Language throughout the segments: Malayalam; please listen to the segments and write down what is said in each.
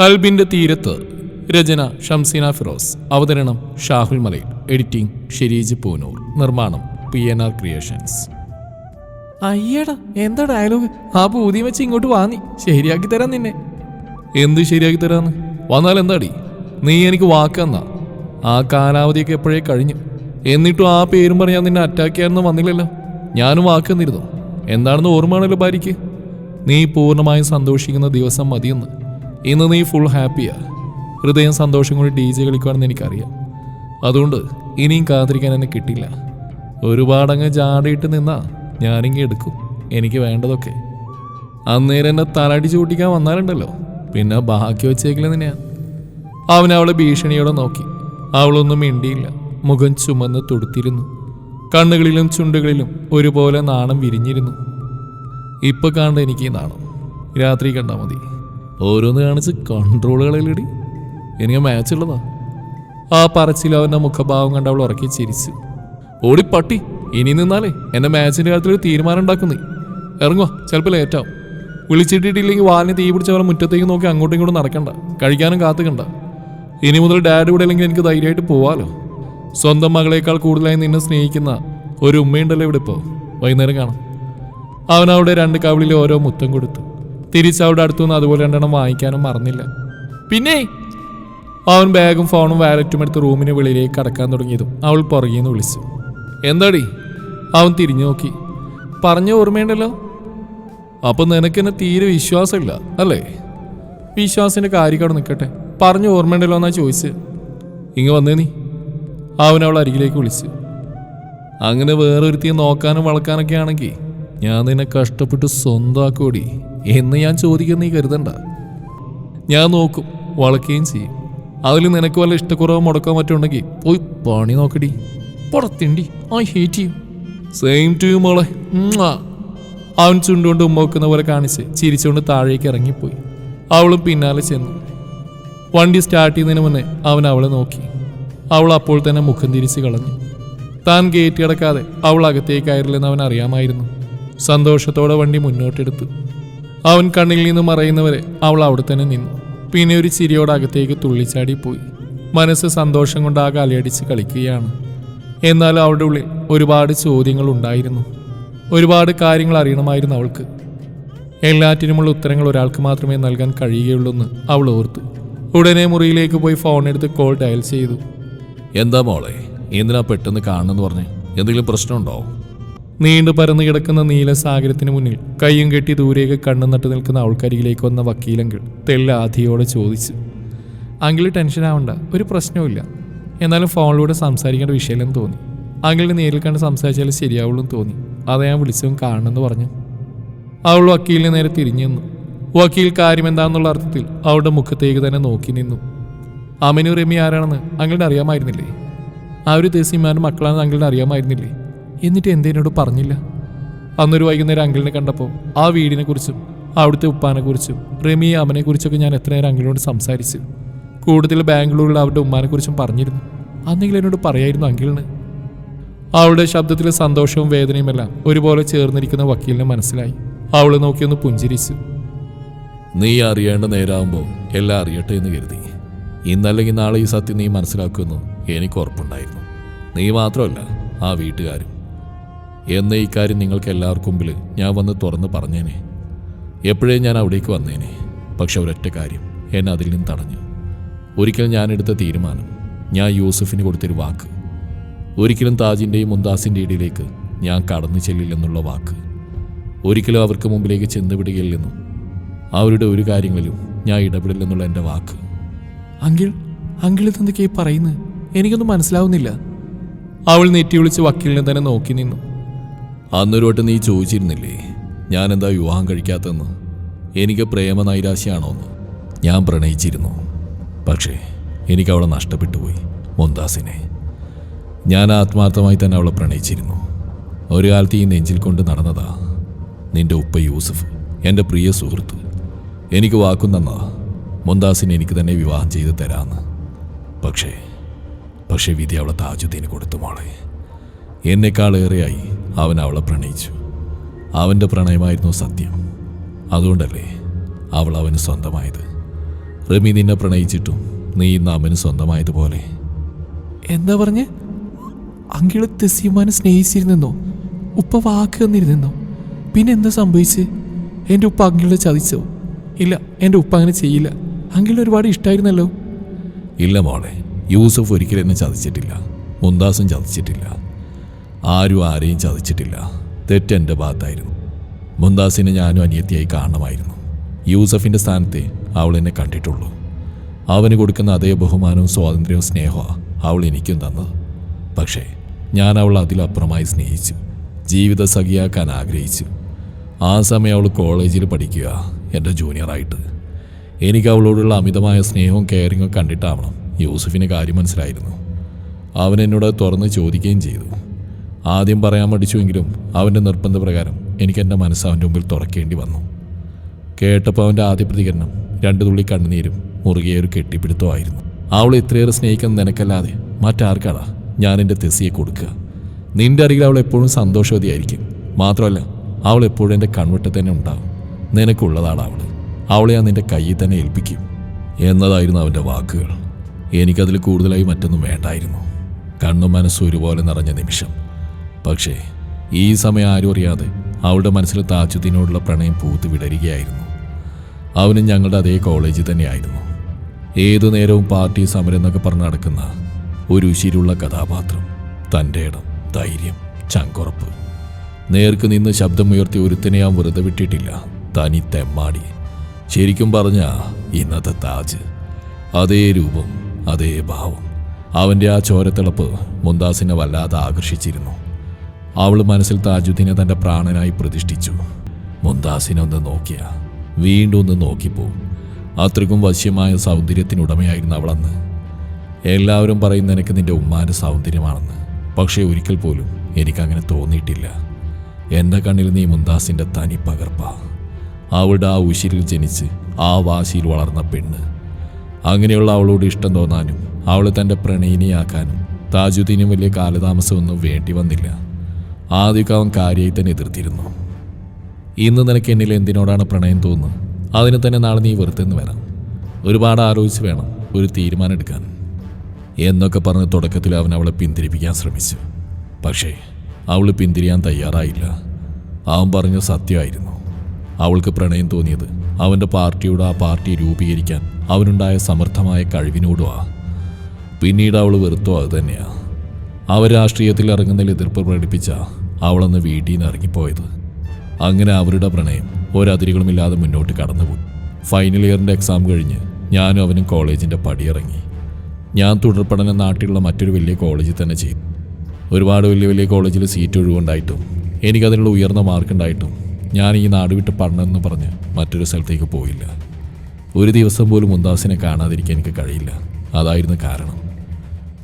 കൽബിന്റെ തീരത്ത് രചന ഷംസീന ഫിറോസ് അവതരണം ഷാഹുൽ മലയിൽ എഡിറ്റിംഗ് ഷെരീജ് പൂനൂർ നിർമ്മാണം പി എൻ ആർ ക്രിയേഷൻസ് അയ്യടാ എന്താ ഡയലോഗ് ആ പൂതി വെച്ച് ഇങ്ങോട്ട് വാങ്ങി ശരിയാക്കി തരാം നിന്നെ. എന്ത് ശരിയാക്കി തരാന്ന്? വന്നാൽ എന്താടി? നീ എനിക്ക് വാക്കന്നാ ആ കാലാവധിയൊക്കെ എപ്പോഴേ കഴിഞ്ഞു. എന്നിട്ടും ആ പേരും പറഞ്ഞ് ഞാൻ നിന്നെ അറ്റാക്ക് ചെയ്യാനൊന്നും വന്നില്ലല്ലോ. ഞാനും വാക്കെന്നിരുന്നു എന്താണെന്ന് ഓർമ്മയാണല്ലോ ഭാര്യയ്ക്ക്. നീ പൂർണമായും സന്തോഷിക്കുന്ന ദിവസം മതിയെന്ന്. ഇന്ന് നീ ഫുൾ ഹാപ്പിയാ ഹൃദയം സന്തോഷം കൂടി ഡി ജെ കളിക്കുവാണെന്ന് എനിക്കറിയാം. അതുകൊണ്ട് ഇനിയും കാത്തിരിക്കാൻ എന്നെ കിട്ടില്ല ഒരുപാടങ്ങ് ചാടിയിട്ട് നിന്നാ ഞാനിങ്ങി എടുക്കും. എനിക്ക് വേണ്ടതൊക്കെ. അന്നേരം എന്നെ തലടിച്ച് കൂട്ടിക്കാൻ വന്നാലുണ്ടല്ലോ. പിന്നെ ബാക്കി വെച്ചേക്കില്ല നിന്നെയാ. അവൻ അവളെ ഭീഷണിയോടെ നോക്കി. അവളൊന്നും മിണ്ടിയില്ല. മുഖം ചുമന്ന് തുടുത്തിരുന്നു. കണ്ണുകളിലും ചുണ്ടുകളിലും ഒരുപോലെ നാണം വിരിഞ്ഞിരുന്നു. ഇപ്പൊ കാണണ്ട എനിക്ക് നാണം. രാത്രി കണ്ടാൽ മതി. ഓരോന്ന് കാണിച്ച് കൺട്രോളുകളിലടി എനിക്ക് മാച്ച് ഉള്ളതാ. ആ പറച്ചിൽ അവന്റെ മുഖഭാവം കണ്ട് അവൾ ഉറക്കി ചിരിച്ചു. ഓടി പട്ടി ഇനി നിന്നാലേ എന്നെ മാച്ചിന്റെ കാര്യത്തിൽ ഒരു തീരുമാനം ഉണ്ടാക്കുന്നേ. ഇറങ്ങുക ചിലപ്പോൾ ലേറ്റാവും വിളിച്ചിട്ടിട്ടില്ലെങ്കിൽ വാലിന് തീ പിടിച്ച അവളെ മുറ്റത്തേക്ക് നോക്കി അങ്ങോട്ടും ഇങ്ങോട്ടും നടക്കണ്ട. കഴിക്കാനും കാത്തുകണ്ട ഇനി മുതൽ ഡാഡ് ഇവിടെ അല്ലെങ്കിൽ എനിക്ക് ധൈര്യമായിട്ട് പോവാലോ. സ്വന്തം മകളേക്കാൾ കൂടുതലായി നിന്നെ സ്നേഹിക്കുന്ന ഒരു ഉമ്മയുണ്ടല്ലോ ഇവിടെ ഇപ്പോൾ വൈകുന്നേരം കാണാം. അവൻ രണ്ട് കവിളിൽ ഓരോ മുത്തം കൊടുത്തു. തിരിച്ച് അവിടെ അടുത്തുനിന്ന് അതുപോലെ രണ്ടെണ്ണം വാങ്ങിക്കാനും മറന്നില്ല. പിന്നെ അവൻ ബാഗും ഫോണും വാലറ്റും എടുത്ത് റൂമിന് വെളിയിലേക്ക് കടക്കാൻ തുടങ്ങിയതും അവൾ പുറകിൽ നിന്ന് വിളിച്ചു. എന്താടി? അവൻ തിരിഞ്ഞു നോക്കി. പറഞ്ഞു ഓർമ്മയുണ്ടല്ലോ? അപ്പൊ നിനക്ക് എന്നെ തീരെ വിശ്വാസമില്ല അല്ലേ? വിശ്വാസിന്റെ കാര്യം അവിടെ നിൽക്കട്ടെ. പറഞ്ഞു ഓർമ്മയുണ്ടല്ലോ എന്നാ ചോദിച്ച്. ഇങ്ങ് വന്നേ നീ. അവൻ അവൾ അരികിലേക്ക് വിളിച്ചു. അങ്ങനെ വേറൊരുത്തിയെ നോക്കാനും വളക്കാനൊക്കെ ആണെങ്കിൽ ഞാൻ നിന്നെ കഷ്ടപ്പെട്ട് സ്വന്തമാക്കൂടി എന്ന് ഞാൻ ചോദിക്കുന്ന നീ കരുതണ്ട. ഞാൻ നോക്കും വളക്കുകയും ചെയ്യും. അതിൽ നിനക്ക് വല്ല ഇഷ്ടക്കുറവ് മുടക്കാൻ പറ്റുണ്ടെങ്കിൽ പോയി പണി നോക്കടി. പുറത്തിണ്ടി ഐ ഹേറ്റ് ചെയ്യും സെയിം ടു യു മോളെ. അവൻ ചുണ്ടുകൊണ്ട് ഉമ്മ വെക്കുന്ന പോലെ കാണിച്ച് ചിരിച്ചുകൊണ്ട് താഴേക്ക് ഇറങ്ങിപ്പോയി. അവളും പിന്നാലെ ചെന്നു. വണ്ടി സ്റ്റാർട്ട് ചെയ്യുന്നതിന് മുന്നേ അവൻ അവളെ നോക്കി. അവൾ അപ്പോൾ തന്നെ മുഖം തിരിച്ച് കളഞ്ഞു. താൻ ഗേറ്റ് കിടക്കാതെ അവൾ അകത്തേക്കായിരുന്നില്ലെന്ന് അവൻ അറിയാമായിരുന്നു. സന്തോഷത്തോടെ വണ്ടി മുന്നോട്ടെടുത്തു. അവൻ കണ്ണിൽ നിന്ന് മറയുന്നവരെ അവൾ അവിടെ തന്നെ നിന്നു. പിന്നെ ഒരു ചിരിയോടെ അകത്തേക്ക് തുള്ളിച്ചാടി പോയി. മനസ്സ് സന്തോഷം കൊണ്ട് അലയടിച്ച് കളിക്കുകയാണ്. എന്നാൽ അവളുടെ ഉള്ളിൽ ഒരുപാട് ചോദ്യങ്ങൾ ഉണ്ടായിരുന്നു. ഒരുപാട് കാര്യങ്ങൾ അറിയണമായിരുന്നു അവൾക്ക്. എല്ലാറ്റിനുമുള്ള ഉത്തരങ്ങൾ ഒരാൾക്ക് മാത്രമേ നൽകാൻ കഴിയുകയുള്ളൂന്ന് അവൾ ഓർത്തു. ഉടനെ മുറിയിലേക്ക് പോയി ഫോൺ എടുത്ത് കോൾ ഡയൽ ചെയ്തു. എന്താ മോളെ? എന്തിനാ പെട്ടെന്ന് കാണണമെന്ന് പറഞ്ഞ്? എന്തെങ്കിലും പ്രശ്നമുണ്ടോ? നീണ്ടു പരന്നു കിടക്കുന്ന നീലസാഗരത്തിന് മുന്നിൽ കൈയും കെട്ടി ദൂരേക്ക് കണ്ണു നട്ടു നിൽക്കുന്ന അവൾക്കരികിലേക്ക് വന്ന വക്കീലങ്കിൾ തെല്ല ആധിയോടെ ചോദിച്ചു അങ്കിൾ ടെൻഷൻ ആവണ്ട ഒരു പ്രശ്നവുമില്ല എന്നാലും ഫോണിലൂടെ സംസാരിക്കേണ്ട വിഷയമില്ലെന്ന് തോന്നി. അങ്കിളിനെ നേരിൽ കണ്ട് സംസാരിച്ചാൽ ശരിയാവുള്ളൂ തോന്നി. അത് ഞാൻ വിളിച്ചതും കാണണമെന്ന് പറഞ്ഞു. അവൾ വക്കീലിനെ നേരെ തിരിഞ്ഞു നിന്നു. വക്കീൽ കാര്യം എന്താണെന്നുള്ള അർത്ഥത്തിൽ അവളുടെ മുഖത്തേക്ക് തന്നെ നോക്കി നിന്നു. അമിനു റെമി ആരാണെന്ന് അങ്കിളിന് അറിയാമായിരുന്നില്ലേ? ആ ഒരു ദേശീയമാരുടെ മക്കളാണെന്ന് അങ്കിളിന് അറിയാമായിരുന്നില്ലേ? എന്നിട്ട് എന്തേനോട് പറഞ്ഞില്ല. അന്നൊരു വൈകുന്നേരം അങ്കിളിനെ കണ്ടപ്പോൾ ആ വീടിനെ കുറിച്ചും അവിടുത്തെ ഉപ്പാനെ കുറിച്ചും റെമി അമ്മനെ കുറിച്ചൊക്കെ ഞാൻ എത്ര നേരം അങ്കിളിനോട് സംസാരിച്ചു. കൂടുതൽ ബാംഗ്ലൂരിൽ അവരുടെ ഉമ്മാനെ കുറിച്ചും പറഞ്ഞിരുന്നു. അന്നെങ്കിലും എന്നോട് പറയായിരുന്നു അങ്കിളിന്. അവളുടെ ശബ്ദത്തിലെ സന്തോഷവും വേദനയുമെല്ലാം ഒരുപോലെ ചേർന്നിരിക്കുന്ന വക്കീലിനെ മനസ്സിലായി. അവളെ നോക്കിയൊന്ന് പുഞ്ചിരിച്ചു. നീ അറിയേണ്ട നേരാകുമ്പോൾ എല്ലാം അറിയട്ടെ എന്ന് കരുതി. ഇന്നല്ലെങ്കിൽ നാളെ ഈ സത്യം നീ മനസ്സിലാക്കുമെന്ന് എനിക്ക് ഉറപ്പുണ്ടായിരുന്നു. നീ മാത്രമല്ല ആ വീട്ടുകാരും. എന്ന ഈ കാര്യം നിങ്ങൾക്ക് എല്ലാവർക്കും മുമ്പിൽ ഞാൻ വന്ന് തുറന്ന് പറഞ്ഞേനെ. എപ്പോഴേ ഞാൻ അവിടേക്ക് വന്നേനെ. പക്ഷെ ഒരൊറ്റ കാര്യം എന്നെ അതിൽ നിന്ന് തടഞ്ഞു. ഒരിക്കൽ ഞാനെടുത്ത തീരുമാനം ഞാൻ യൂസഫിന് കൊടുത്തൊരു വാക്ക്. ഒരിക്കലും താജിന്റെയും മുന്താസിന്റെ ഇടയിലേക്ക് ഞാൻ കടന്നു ചെല്ലില്ലെന്നുള്ള വാക്ക്. ഒരിക്കലും അവർക്ക് മുമ്പിലേക്ക് ചെന്നുവിടുകയില്ലെന്നും അവരുടെ ഒരു കാര്യങ്ങളിലും ഞാൻ ഇടപെടില്ലെന്നുള്ള എന്റെ വാക്ക്. അങ്കിൾ അങ്കിൾ ഇതെന്തൊക്കെയായി പറയുന്നത് എനിക്കൊന്നും മനസ്സിലാവുന്നില്ല. അവൾ നെറ്റി വിളിച്ച് വക്കീലിനെ തന്നെ നോക്കി നിന്നു. അന്നൊരു വട്ടം നീ ചോദിച്ചിരുന്നില്ലേ ഞാൻ എന്താ വിവാഹം കഴിക്കാത്തതെന്ന്? എനിക്ക് പ്രേമ നൈരാശയാണോന്ന് ഞാൻ പ്രണയിച്ചിരുന്നു. പക്ഷേ എനിക്ക് അവളെ നഷ്ടപ്പെട്ടു പോയി മുന്താസിനെ ഞാൻ ആത്മാർത്ഥമായി തന്നെ അവളെ പ്രണയിച്ചിരുന്നു. ഒരു കാലത്ത് ഈ നെഞ്ചിൽ കൊണ്ട് നടന്നതാ നിന്റെ ഉപ്പ യൂസഫ് എന്റെ പ്രിയ സുഹൃത്ത്. എനിക്ക് വാക്കും തന്നതാ മുന്താസിനെ എനിക്ക് തന്നെ വിവാഹം ചെയ്ത് തരാമെന്ന് പക്ഷേ പക്ഷേ വിധി അവളെ താജുദ്ദീന് കൊടുത്തു മോളെ. എന്നെക്കാളേറെയായി അവൻ അവളെ പ്രണയിച്ചു. അവന്റെ പ്രണയമായിരുന്നു സത്യം. അതുകൊണ്ടല്ലേ അവൾ അവന് സ്വന്തമായത്? റമി നിന്നെ പ്രണയിച്ചിട്ടും നീ ഇന്ന് അവന് സ്വന്തമായതുപോലെ. എന്താ പറഞ്ഞ്? അങ്കിൾ തെസിയുമാനെ സ്നേഹിച്ചിരുന്നെന്നോ? ഉപ്പ വാക്ക് തന്നിരുന്നെന്നോ? പിന്നെ എന്താ സംഭവിച്ച്? എന്റെ ഉപ്പ അങ്കിളെ ചതിച്ചോ? ഇല്ല എന്റെ ഉപ്പ അങ്ങനെ ചെയ്യില്ല. അങ്കിളിന് ഒരുപാട് ഇഷ്ടമായിരുന്നല്ലോ ഇല്ല മോളെ യൂസഫ് ഒരിക്കലും എന്നെ ചതിച്ചിട്ടില്ല. മുന്താസും ചതിച്ചിട്ടില്ല. ആരും ആരെയും ചതിച്ചിട്ടില്ല. തെറ്റെന്റെ ഭാഗത്തായിരുന്നു. മുന്താസിനെ ഞാനും അനിയത്തിയായി കാണണമായിരുന്നു. യൂസഫിന്റെ സ്ഥാനത്തെ അവൾ എന്നെ കണ്ടിട്ടുള്ളൂ. അവന് കൊടുക്കുന്ന അതേ ബഹുമാനവും സ്വാതന്ത്ര്യവും സ്നേഹവും അവൾ എനിക്കും തന്നത്. പക്ഷേ ഞാൻ അവൾ അതിലപ്പുറമായി സ്നേഹിച്ചു. ജീവിത സഖിയാക്കാൻ ആഗ്രഹിച്ചു. ആ സമയം അവൾ കോളേജിൽ പഠിക്കുക എന്റെ ജൂനിയറായിട്ട്. എനിക്ക് അവളോടുള്ള അമിതമായ സ്നേഹവും കെയറിങ്ങും കണ്ടിട്ടാവണം യൂസഫിന് കാര്യം മനസ്സിലായിരുന്നു. അവൻ എന്നോട് തുറന്ന് ചോദിക്കുകയും ചെയ്തു. ആദ്യം പറയാൻ മടിച്ചുവെങ്കിലും അവന്റെ നിർബന്ധപ്രകാരം എനിക്ക് എന്റെ മനസ്സ് അവന്റെ മുമ്പിൽ തുറക്കേണ്ടി വന്നു. കേട്ടപ്പോൾ അവന്റെ ആദ്യ പ്രതികരണം രണ്ട് തുള്ളി കണ്ണുനീരും മുറുകിയ ഒരു കെട്ടിപ്പിടുത്തമായിരുന്നു അവൾ ഇത്രയേറെ സ്നേഹിക്കുന്ന നിനക്കല്ലാതെ മറ്റാർക്കാടാ ഞാൻ എന്റെ തെസിയെ കൊടുക്കുക? നിന്റെ അരികിൽ അവൾ എപ്പോഴും സന്തോഷവതിയായിരിക്കും. മാത്രമല്ല അവൾ എപ്പോഴും എന്റെ കൺവെട്ടിൽ തന്നെ ഉണ്ടാവും. നിനക്കുള്ളതാണ് അവൾ അവളെ ഞാൻ നിന്റെ കയ്യിൽ തന്നെ ഏൽപ്പിക്കും. എന്നതായിരുന്നു അവന്റെ വാക്കുകൾ. എനിക്കതിൽ കൂടുതലായി മറ്റൊന്നും വേണ്ടായിരുന്നു. കണ്ണും മനസ്സും ഒരുപോലെ നിറഞ്ഞ നിമിഷം പക്ഷേ ഈ സമയം ആരും അറിയാതെ അവളുടെ മനസ്സിൽ താജുദ്ദീനോടുള്ള പ്രണയം പൂത്ത് വിടരുകയായിരുന്നു. അവനും ഞങ്ങളുടെ അതേ കോളേജിൽ തന്നെയായിരുന്നു. ഏതു നേരവും പാർട്ടി സമരം എന്നൊക്കെ പറഞ്ഞ് നടക്കുന്ന ഒരു ഉശിരുള്ള കഥാപാത്രം. തന്റെ ഇടം ധൈര്യം ചങ്കുറപ്പ്. നേർക്ക് നിന്ന് ശബ്ദമുയർത്തി ഒരുത്തനെ ഞാൻ വെറുതെ വിട്ടിട്ടില്ല. തനി തെമ്മാടി. ശരിക്കും പറഞ്ഞ ഇന്നത്തെ താജ്. അതേ രൂപം അതേ ഭാവം. അവന്റെ ആ ചോരത്തിളപ്പ് മുന്താസിനെ വല്ലാതെ ആകർഷിച്ചിരുന്നു. അവൾ മനസ്സിൽ താജുദ്ദീനെ തന്റെ പ്രാണനായി പ്രതിഷ്ഠിച്ചു. മുന്താസിനെ ഒന്ന് നോക്കിയ. വീണ്ടും ഒന്ന് നോക്കിപ്പോവും അത്രയ്ക്കും വശ്യമായ സൗന്ദര്യത്തിനുടമയായിരുന്നു അവളന്ന്. എല്ലാവരും പറയുന്ന എനിക്ക് നിന്റെ ഉമ്മാന്റെ സൗന്ദര്യമാണെന്ന്. പക്ഷേ ഒരിക്കൽ പോലും എനിക്കങ്ങനെ തോന്നിയിട്ടില്ല. എന്റെ കണ്ണിൽ നീ മുന്താസിന്റെ തനി പകർപ്പ. അവളുടെ ആ ഉശിരിൽ ജനിച്ച് ആ വാശിയിൽ വളർന്ന പെണ്ണ്. അങ്ങനെയുള്ള അവളോട് ഇഷ്ടം തോന്നാനും അവളെ തന്റെ പ്രണയിനിയാക്കാനും താജുദ്ദീനും വലിയ കാലതാമസമൊന്നും വേണ്ടി വന്നില്ല. ആദ്യമൊക്കെ അവൻ കാര്യമായി തന്നെ എതിർത്തിരുന്നു. ഇന്ന് നിനക്ക് എന്നിൽ എന്തിനോടാണ് പ്രണയം തോന്നുന്നത്? അതിന് തന്നെ നാളെ നീ വെറുതെന്ന് വരാം. ഒരുപാട് ആലോചിച്ച് വേണം ഒരു തീരുമാനം എടുക്കാൻ എന്നൊക്കെ പറഞ്ഞ് തുടക്കത്തിൽ അവൻ അവളെ പിന്തിരിപ്പിക്കാൻ ശ്രമിച്ചു. പക്ഷേ അവൾ പിന്തിരിയാൻ തയ്യാറായില്ല. അവൻ പറഞ്ഞ സത്യമായിരുന്നു. അവൾക്ക് പ്രണയം തോന്നിയത് അവന്റെ പാർട്ടിയുടെ ആ പാർട്ടി രൂപീകരിക്കാൻ അവനുണ്ടായ സമർത്ഥമായ കഴിവിനോടുമാണ് പിന്നീട് അവൾ വെറുത്തോ അത് തന്നെയാ. അവർ രാഷ്ട്രീയത്തിൽ ഇറങ്ങുന്നതിൽ എതിർപ്പ് പ്രകടിപ്പിച്ച അവളന്ന് വീട്ടിൽ നിന്ന് ഇറങ്ങിപ്പോയത്. അങ്ങനെ അവരുടെ പ്രണയം ഒരതിരുകളുമില്ലാതെ മുന്നോട്ട് കടന്നുപോയി. ഫൈനൽ ഇയറിന്റെ എക്സാം കഴിഞ്ഞ് ഞാനും അവനും കോളേജിന്റെ പടിയിറങ്ങി ഞാൻ തുടർ പഠനം നാട്ടിലുള്ള മറ്റൊരു വലിയ കോളേജിൽ തന്നെ ചെയ്തു. ഒരുപാട് വലിയ വലിയ കോളേജിൽ സീറ്റ് ഒഴിവുണ്ടായിട്ടും എനിക്കതിനുള്ള ഉയർന്ന മാർക്ക് ഉണ്ടായിട്ടും ഞാൻ ഈ നാട് വിട്ട് പഠനമെന്ന് പറഞ്ഞ് മറ്റൊരു സ്ഥലത്തേക്ക് പോയില്ല. ഒരു ദിവസം പോലും മുന്താസിനെ കാണാതിരിക്കാൻ എനിക്ക് കഴിയില്ല. അതായിരുന്നു കാരണം.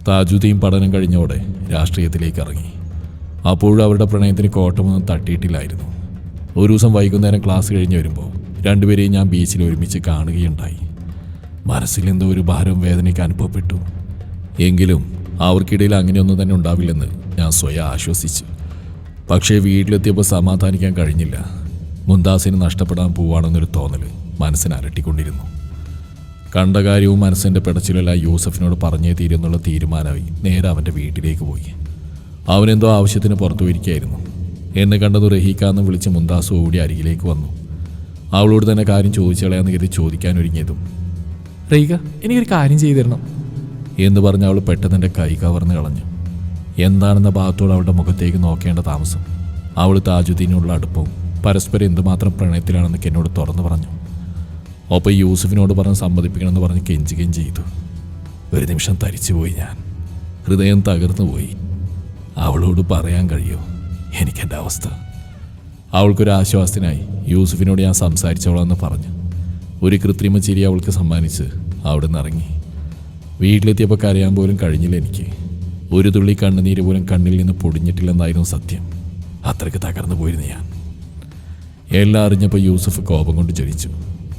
താജുദ്ദീൻ പഠനം കഴിഞ്ഞോടെ രാഷ്ട്രീയത്തിലേക്ക് ഇറങ്ങി. അപ്പോഴും അവരുടെ പ്രണയത്തിന് കോട്ടമൊന്നും തട്ടിയിട്ടില്ലായിരുന്നു. ഒരു ദിവസം വൈകുന്നേരം ക്ലാസ് കഴിഞ്ഞ് വരുമ്പോൾ രണ്ടുപേരെയും ഞാൻ ബീച്ചിൽ ഒരുമിച്ച് കാണുകയുണ്ടായി. മനസ്സിൽ എന്തോ ഒരു ഭാരം വേദനയ്ക്ക് അനുഭവപ്പെട്ടു. എങ്കിലും അവർക്കിടയിൽ അങ്ങനെയൊന്നും തന്നെ ഉണ്ടാവില്ലെന്ന് ഞാൻ സ്വയം ആശ്വസിച്ചു. പക്ഷേ വീട്ടിലെത്തിയപ്പോൾ സമാധാനിക്കാൻ കഴിഞ്ഞില്ല. മുന്താസിന് നഷ്ടപ്പെടാൻ പോവാണെന്നൊരു തോന്നൽ മനസ്സിന് അലട്ടിക്കൊണ്ടിരുന്നു. കണ്ട കാര്യവും മനസ്സിന്റെ പിടച്ചിലെല്ലാം യൂസഫിനോട് പറഞ്ഞേ തീരുന്നുള്ള തീരുമാനമായി നേരെ അവന്റെ വീട്ടിലേക്ക് പോയി. അവനെന്തോ ആവശ്യത്തിന് പുറത്തു പോയിരിക്കുകയായിരുന്നു. എന്നെ കണ്ടത് റഹീക്കാന്ന് വിളിച്ച് മുന്താസ് ഓടി അരികിലേക്ക് വന്നു. അവളോട് തന്നെ കാര്യം ചോദിച്ചു കളയാന്ന് കരുതി ചോദിക്കാൻ ഒരുങ്ങിയതും റഹീക എനിക്കൊരു കാര്യം ചെയ്തു തരണം. എന്ന് പറഞ്ഞ് അവൾ പെട്ടെന്ന് കൈ കവർന്ന് കളഞ്ഞു. എന്താണെന്ന ഭാഗത്തോട് അവളുടെ മുഖത്തേക്ക് നോക്കേണ്ട താമസം. അവൾ താജുദ്ദീനുള്ള അടുപ്പവും പരസ്പരം എന്തുമാത്രം പ്രണയത്തിലാണെന്നൊക്കെ എന്നോട് തുറന്നു പറഞ്ഞു. ഒപ്പം യൂസഫിനോട് പറഞ്ഞ് സമ്മതിപ്പിക്കണമെന്ന് പറഞ്ഞ് കെഞ്ചുകയും ചെയ്തു. ഒരു നിമിഷം തരിച്ചുപോയി ഞാൻ. ഹൃദയം തകർന്നു പോയി. അവളോട് പറയാൻ കഴിയോ? എനിക്കെന്റെ അവസ്ഥ. അവൾക്കൊരു ആശ്വാസത്തിനായി യൂസഫിനോട് ഞാൻ സംസാരിച്ചോളാന്ന് പറഞ്ഞു ഒരു കൃത്രിമ ചിരി അവൾക്ക് സമ്മാനിച്ച് അവിടെ ഇറങ്ങി. വീട്ടിലെത്തിയപ്പോൾ കരയാൻ പോലും കഴിഞ്ഞില്ല എനിക്ക്. ഒരു തുള്ളി കണ്ണുനീര് പോലും കണ്ണിൽ നിന്ന് പൊടിഞ്ഞിട്ടില്ലെന്നായിരുന്നു സത്യം. അത്രയ്ക്ക് തകർന്നു പോയിരുന്നു ഞാൻ. എല്ലാം അറിഞ്ഞപ്പോൾ യൂസഫ് കോപം കൊണ്ട് ജ്വലിച്ചു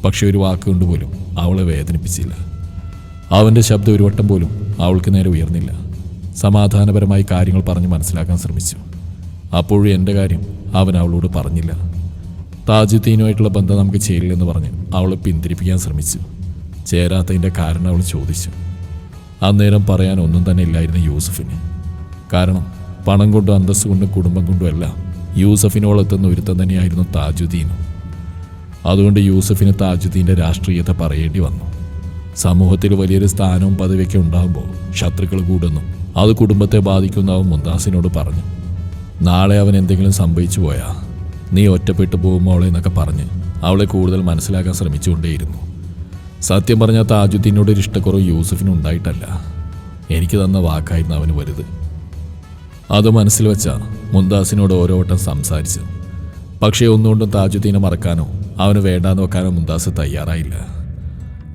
പക്ഷെ ഒരു വാക്കുകൊണ്ട് പോലും അവളെ വേദനിപ്പിച്ചില്ല. അവന്റെ ശബ്ദം ഒരു വട്ടം പോലും അവൾക്ക് നേരെ ഉയർന്നില്ല. സമാധാനപരമായി കാര്യങ്ങൾ പറഞ്ഞ് മനസ്സിലാക്കാൻ ശ്രമിച്ചു. അപ്പോഴും എന്റെ കാര്യം അവൻ അവളോട് പറഞ്ഞില്ല. താജുദ്ദീനുമായിട്ടുള്ള ബന്ധം നമുക്ക് ചേരില്ലെന്ന് പറഞ്ഞ് അവളെ പിന്തിരിപ്പിക്കാൻ ശ്രമിച്ചു. ചേരാത്തതിന്റെ കാരണം അവൾ ചോദിച്ചു. അന്നേരം പറയാൻ ഒന്നും തന്നെ ഇല്ലായിരുന്നു യൂസഫിന്. കാരണം പണം കൊണ്ടും അന്തസ് കൊണ്ടും കുടുംബം കൊണ്ടും എല്ലാം യൂസഫിനോളെത്തുന്ന ഒരുത്തം തന്നെയായിരുന്നു താജുദ്ദീനും. അതുകൊണ്ട് യൂസഫിന് താജുദ്ദീന്റെ രാഷ്ട്രീയത്തെ പറയേണ്ടി വന്നു. സമൂഹത്തിൽ വലിയൊരു സ്ഥാനവും പദവിയൊക്കെ ഉണ്ടാകുമ്പോൾ ശത്രുക്കൾ കൂടുന്നു. അത് കുടുംബത്തെ ബാധിക്കുന്നവൻ മുന്താസിനോട് പറഞ്ഞു. നാളെ അവൻ എന്തെങ്കിലും സംഭവിച്ചു പോയാ നീ ഒറ്റപ്പെട്ടു പോകുമ്പോളെ എന്നൊക്കെ പറഞ്ഞ് അവളെ കൂടുതൽ മനസ്സിലാക്കാൻ ശ്രമിച്ചുകൊണ്ടേയിരുന്നു. സത്യം പറഞ്ഞ താജുദ്ദീനോട് ഒരു ഇഷ്ടക്കുറവ് യൂസഫിന് ഉണ്ടായിട്ടല്ല. എനിക്ക് തന്ന വാക്കായിരുന്നു അവന് വലുത്. അത് മനസ്സിൽ വെച്ച മുന്താസിനോട് ഓരോ വട്ടം സംസാരിച്ചു പക്ഷേ ഒന്നുകൊണ്ടും താജുദ്ദീനെ മറക്കാനോ അവന് വേണ്ടാന്ന് വെക്കാനോ മുന്താസ് തയ്യാറായില്ല.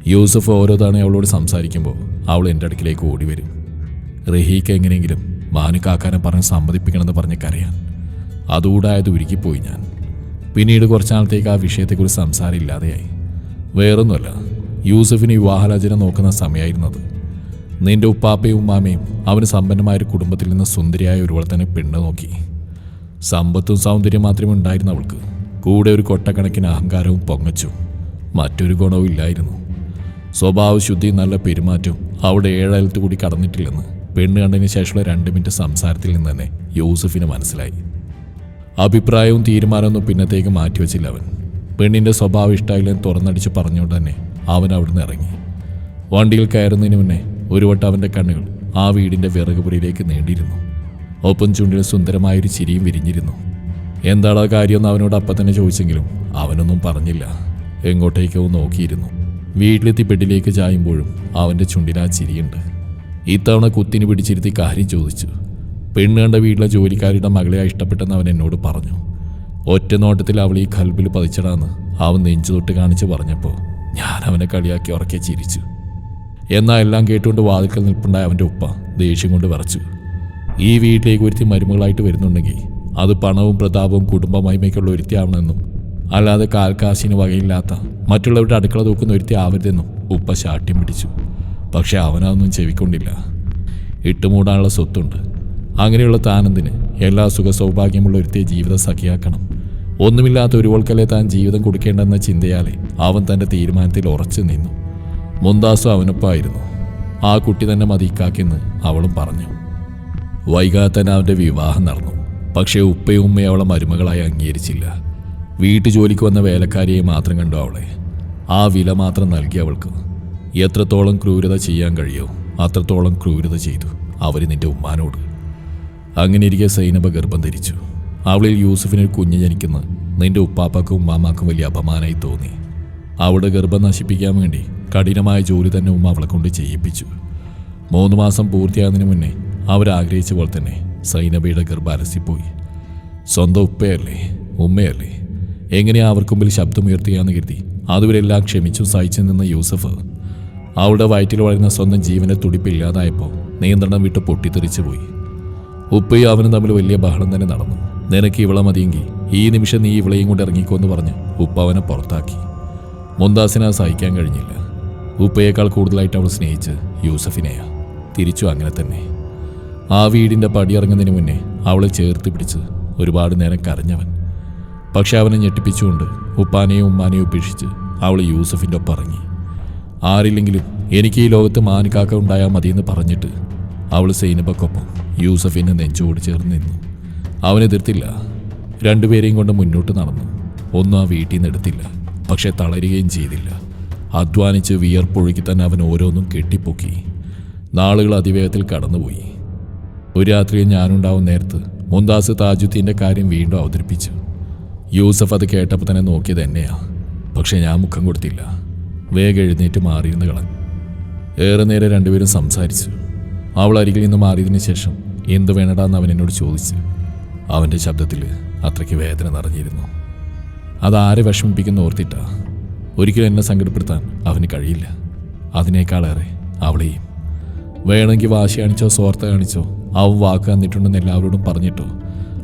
യൂസഫ് ഓരോ തവണ അവളോട് സംസാരിക്കുമ്പോൾ അവൾ എന്റെ അടുക്കിലേക്ക് ഓടി വരും. റഹീക്ക് എങ്ങനെയെങ്കിലും മാനു കാക്കാനെ പറഞ്ഞ് സമ്മതിപ്പിക്കണമെന്ന് പറഞ്ഞ് കരയാൻ. അതുകൂടായത് ഉരുക്കിപ്പോയി ഞാൻ. പിന്നീട് കുറച്ചാളത്തേക്ക് ആ വിഷയത്തെക്കുറിച്ച് സംസാരം ഇല്ലാതെയായി വേറൊന്നുമല്ല യൂസഫിന് വിവാഹാലോചന നോക്കുന്ന സമയമായിരുന്നത് നിന്റെ ഉപ്പാപ്പയും ഉമ്മാമയും അവന് സമ്പന്നമായൊരു കുടുംബത്തിൽ നിന്ന് സുന്ദരിയായ ഒരുവൾ തന്നെ പെണ്ണ് നോക്കി സമ്പത്തും സൗന്ദര്യം മാത്രമേ ഉണ്ടായിരുന്നു അവൾക്ക് കൂടെ ഒരു കൊട്ടക്കണക്കിന് അഹങ്കാരവും പൊങ്ങച്ചു മറ്റൊരു ഗുണവും ഇല്ലായിരുന്നു. സ്വഭാവശുദ്ധി നല്ല പെരുമാറ്റവും അവിടെ ഏഴായിരത്തു കൂടി കടന്നിട്ടില്ലെന്ന് പെണ്ണ് കണ്ടതിന് ശേഷമുള്ള രണ്ട് മിനിറ്റ് സംസാരത്തിൽ നിന്ന് തന്നെ യൂസഫിന് മനസ്സിലായി. അഭിപ്രായവും തീരുമാനമൊന്നും പിന്നത്തേക്ക് മാറ്റിവെച്ചില്ല അവൻ. പെണ്ണിന്റെ സ്വഭാവം ഇഷ്ടമായില്ലെന്ന് തുറന്നടിച്ച് പറഞ്ഞുകൊണ്ട് തന്നെ അവൻ അവിടുന്ന് ഇറങ്ങി. വണ്ടിയിൽ കയറുന്നതിന് മുന്നേ ഒരു വട്ടം അവന്റെ കണ്ണുകൾ ആ വീടിന്റെ വിറകുപുരയിലേക്ക് നീണ്ടിരുന്നു ഒപ്പം ചുണ്ടിൽ സുന്ദരമായൊരു ചിരിയും വിരിഞ്ഞിരുന്നു. എന്താടാ കാര്യമെന്ന് അവനോട് അപ്പം തന്നെ ചോദിച്ചെങ്കിലും അവനൊന്നും പറഞ്ഞില്ല. എങ്ങോട്ടേക്കോ നോക്കിയിരുന്നു. വീട്ടിലെത്തി ബെഡിലേക്ക് ചായുമ്പോഴും അവന്റെ ചുണ്ടിൽ ആ ചിരിയുണ്ട്. ഇത്തവണ കുത്തിന് പിടിച്ചിരുത്തി കാര്യം ചോദിച്ചു. പെണ്ണ് കണ്ട വീട്ടിലെ ജോലിക്കാരുടെ മകളെ ഇഷ്ടപ്പെട്ടെന്ന് അവൻ എന്നോട് പറഞ്ഞു. ഒറ്റ നോട്ടത്തിൽ അവൾ ഈ കൽബിൽ പതിച്ചടാന്ന് അവൻ നെഞ്ചു തൊട്ട് കാണിച്ച് പറഞ്ഞപ്പോൾ ഞാൻ അവനെ കളിയാക്കി ഉറക്കെ ചിരിച്ചു. എന്നാൽ എല്ലാം കേട്ടുകൊണ്ട് വാതിൽക്കൽ നിൽപ്പുണ്ടായ അവന്റെ ഉപ്പ ദേഷ്യം കൊണ്ട് വിറച്ചു. ഈ വീട്ടിലേക്ക് ഒരുത്തി മരുമകളായിട്ട് വരുന്നുണ്ടെങ്കിൽ അത് പണവും പ്രതാപവും കുടുംബമഹിമയ്ക്കുള്ള ഒരുത്തിയാവണമെന്നും അല്ലാതെ കാൽക്കാശിന് വകയില്ലാത്ത മറ്റുള്ളവരുടെ അടുക്കള തൂക്കുന്ന ഒരുത്തി ആവരുതെന്നും ഉപ്പ ശാഠ്യം പിടിച്ചു. പക്ഷെ അവനതൊന്നും ചെവിക്കൊണ്ടില്ല. ഇട്ടുമൂടാനുള്ള സ്വത്തുണ്ട്. അങ്ങനെയുള്ള താനന്തിന് എല്ലാ സുഖ സൗഭാഗ്യമുള്ള ഒരുത്തിയെ ജീവിത സഖിയാക്കണം? ഒന്നുമില്ലാത്ത ഒരുവൾക്കല്ലേ താൻ ജീവിതം കൊടുക്കേണ്ടെന്ന ചിന്തയാലെ അവൻ തന്റെ തീരുമാനത്തിൽ ഉറച്ചു നിന്നു. മുന്താസും അവനൊപ്പമായിരുന്നു ആ കുട്ടി തന്നെ മതിക്കാക്കെന്ന് അവളും പറഞ്ഞു. വൈകാതെ അവന്റെ വിവാഹം നടന്നു. പക്ഷേ ഉപ്പയും ഉമ്മയും അവളെ മരുമകളായി അംഗീകരിച്ചില്ല. വീട്ടു ജോലിക്ക് വന്ന വേലക്കാരിയെ മാത്രം കണ്ടു അവളെ. ആ വില മാത്രം നൽകി അവൾക്ക്. എത്രത്തോളം ക്രൂരത ചെയ്യാൻ കഴിയോ അത്രത്തോളം ക്രൂരത ചെയ്തു അവർ നിന്റെ ഉമ്മാനോട്. അങ്ങനെ ഇരിക്കെ സൈനബ ഗർഭം ധരിച്ചു. അവളിൽ യൂസുഫിനൊരു കുഞ്ഞ് ജനിക്കുന്നു. നിന്റെ ഉപ്പാപ്പാക്കും ഉമ്മാമാക്കും വലിയ അപമാനമായി തോന്നി. അവളുടെ ഗർഭം നശിപ്പിക്കാൻ വേണ്ടി കഠിനമായ ജോലി തന്നെ ഉമ്മ അവളെ കൊണ്ട് ചെയ്യിപ്പിച്ചു. മൂന്ന് മാസം പൂർത്തിയാകുന്നതിന് മുന്നേ അവരാഗ്രഹിച്ച പോലെ തന്നെ സൈനബയുടെ ഗർഭാരസിപ്പോയി. സ്വന്തം ഉപ്പയല്ലേ ഉമ്മയല്ലേ? എങ്ങനെയാ അവർക്ക് മുമ്പിൽ ശബ്ദമുയർത്തിയാന്ന് കരുതി. അതുവരെല്ലാം ക്ഷമിച്ചു സഹിച്ചു നിന്ന യൂസഫ് അവളുടെ വയറ്റിൽ വളരുന്ന സ്വന്തം ജീവനെ തുടിപ്പില്ലാതായപ്പോൾ നിയന്ത്രണം വിട്ട് പൊട്ടിത്തെറിച്ചു പോയി. ഉപ്പയും അവനും തമ്മിൽ വലിയ ബഹളം തന്നെ നടന്നു. നിനക്ക് ഇവളെ മതിയെങ്കിൽ ഈ നിമിഷം നീ ഇവളെയും കൊണ്ട് ഇറങ്ങിക്കോന്ന് പറഞ്ഞ് ഉപ്പ അവനെ പുറത്താക്കി. മുന്താസിനെ സഹിക്കാൻ കഴിഞ്ഞില്ല. ഉപ്പയേക്കാൾ കൂടുതലായിട്ട് അവൾ സ്നേഹിച്ച് യൂസഫിനെയാ. തിരിച്ചു അങ്ങനെ തന്നെ. ആ വീടിന്റെ പടിയിറങ്ങുന്നതിന് മുന്നേ അവളെ ചേർത്ത് പിടിച്ച് ഒരുപാട് നേരം കരഞ്ഞവൻ. പക്ഷെ അവനെ ഞെട്ടിപ്പിച്ചുകൊണ്ട് ഉപ്പാനെയും ഉമ്മാനെയും ഉപേക്ഷിച്ച് അവൾ യൂസഫിന്റെ ഒപ്പം ഇറങ്ങി. ആരില്ലെങ്കിലും എനിക്ക് ഈ ലോകത്ത് മാനിക്കാക്ക ഉണ്ടായാൽ മതിയെന്ന് പറഞ്ഞിട്ട് അവൾ സൈനബക്കൊപ്പം യൂസഫിനെ നെഞ്ചോട് ചേർന്ന് നിന്നു. അവനെതിർത്തില്ല രണ്ടുപേരെയും കൊണ്ട് മുന്നോട്ട് നടന്നു. ഒന്നും ആ വീട്ടിൽ നിന്ന് എടുത്തില്ല. പക്ഷെ തളരുകയും ചെയ്തില്ല. അധ്വാനിച്ച് വിയർപ്പൊഴുക്കി തന്നെ അവൻ ഓരോന്നും കെട്ടിപ്പൊക്കി. നാളുകൾ അതിവേഗത്തിൽ കടന്നുപോയി. ഒരു രാത്രി ഞാനുണ്ടാവും നേരത്ത് മുന്താസ് താജുദ്ദീന്റെ കാര്യം വീണ്ടും അവതരിപ്പിച്ചു. യൂസഫ് അത് കേട്ടപ്പോൾ തന്നെ നോക്കിയത് എന്നെയാ. പക്ഷെ ഞാൻ മുഖം കൊടുത്തില്ല. വേഗം എഴുന്നേറ്റ് മാറിയിരുന്ന് കളഞ്ഞു ഏറെ നേരം രണ്ടുപേരും സംസാരിച്ചു. അവൾ അരികിൽ നിന്ന് മാറിയതിന് ശേഷം എന്ത് വേണടാന്ന് അവൻ എന്നോട് ചോദിച്ചു. അവന്റെ ശബ്ദത്തിൽ അത്രയ്ക്ക് വേദന നിറഞ്ഞിരുന്നു. അതാരെ വിഷമിപ്പിക്കുന്ന ഓർത്തിട്ടാ. ഒരിക്കലും എന്നെ സങ്കടപ്പെടുത്താൻ അവന് കഴിയില്ല. അതിനേക്കാളേറെ അവളെയും. വേണമെങ്കിൽ വാശി കാണിച്ചോ സ്വാർത്ഥ കാണിച്ചോ അവൻ വാക്ക് തന്നിട്ടുണ്ടെന്ന് എല്ലാവരോടും പറഞ്ഞിട്ടോ?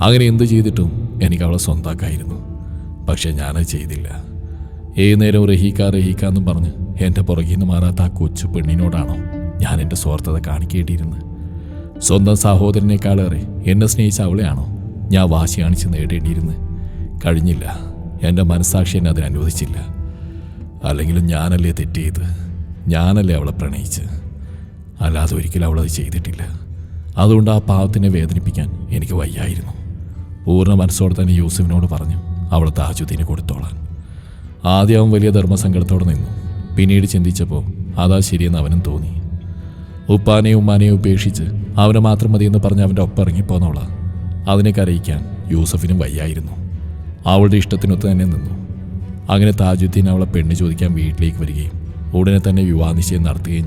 അങ്ങനെ എന്ത് ചെയ്തിട്ടും എനിക്ക് അവളെ സ്വന്താക്കായിരുന്നു. പക്ഷെ ഞാനത് ചെയ്തില്ല. ഏത് നേരം റഹീക്ക റഹീക്ക എന്നും പറഞ്ഞ് എന്റെ പുറകിൽ നിന്ന് മാറാത്ത ആ കൊച്ചു പെണ്ണിനോടാണോ ഞാൻ എന്റെ സ്വാർത്ഥത കാണിക്കേണ്ടിയിരുന്നത്? സ്വന്തം സഹോദരനേക്കാളേറെ എന്നെ സ്നേഹിച്ച അവളെയാണോ ഞാൻ വാശി കാണിച്ച് നേടേണ്ടിയിരുന്നത്? കഴിഞ്ഞില്ല. എന്റെ മനസ്സാക്ഷി എന്നെ അതിന് അനുവദിച്ചില്ല. അല്ലെങ്കിലും ഞാനല്ലേ തെറ്റ് ചെയ്ത് ഞാനല്ലേ അവളെ പ്രണയിച്ച് അല്ലാതെ ഒരിക്കലും അവളത് ചെയ്തിട്ടില്ല. അതുകൊണ്ട് ആ പാവത്തിനെ വേദനിപ്പിക്കാൻ എനിക്ക് വയ്യായിരുന്നു. പൂർണ മനസ്സോടെ തന്നെ യൂസഫിനോട് പറഞ്ഞു അവൾ താജുദ്ദീന് കൊടുത്തോളാൻ. ആദ്യം അവൻ വലിയ ധർമ്മസങ്കടത്തോടെ നിന്നു. പിന്നീട് ചിന്തിച്ചപ്പോൾ അതാ ശരിയെന്ന് അവനും തോന്നി. ഉപ്പാനെയും ഉമ്മാനെയും ഉപേക്ഷിച്ച് അവനെ മാത്രം മതിയെന്ന് പറഞ്ഞ് അവന്റെ ഒപ്പം ഇറങ്ങിപ്പോന്നോളാം. അതിനെ കരയിക്കാൻ യൂസഫിനും വയ്യായിരുന്നു. അവളുടെ ഇഷ്ടത്തിനൊത്ത് തന്നെ നിന്നു. അങ്ങനെ താജുദ്ദീൻ അവളെ പെണ്ണ് ചോദിക്കാൻ വീട്ടിലേക്ക് വരികയും ഉടനെ തന്നെ വിവാഹ നിശ്ചയം നടത്തുകയും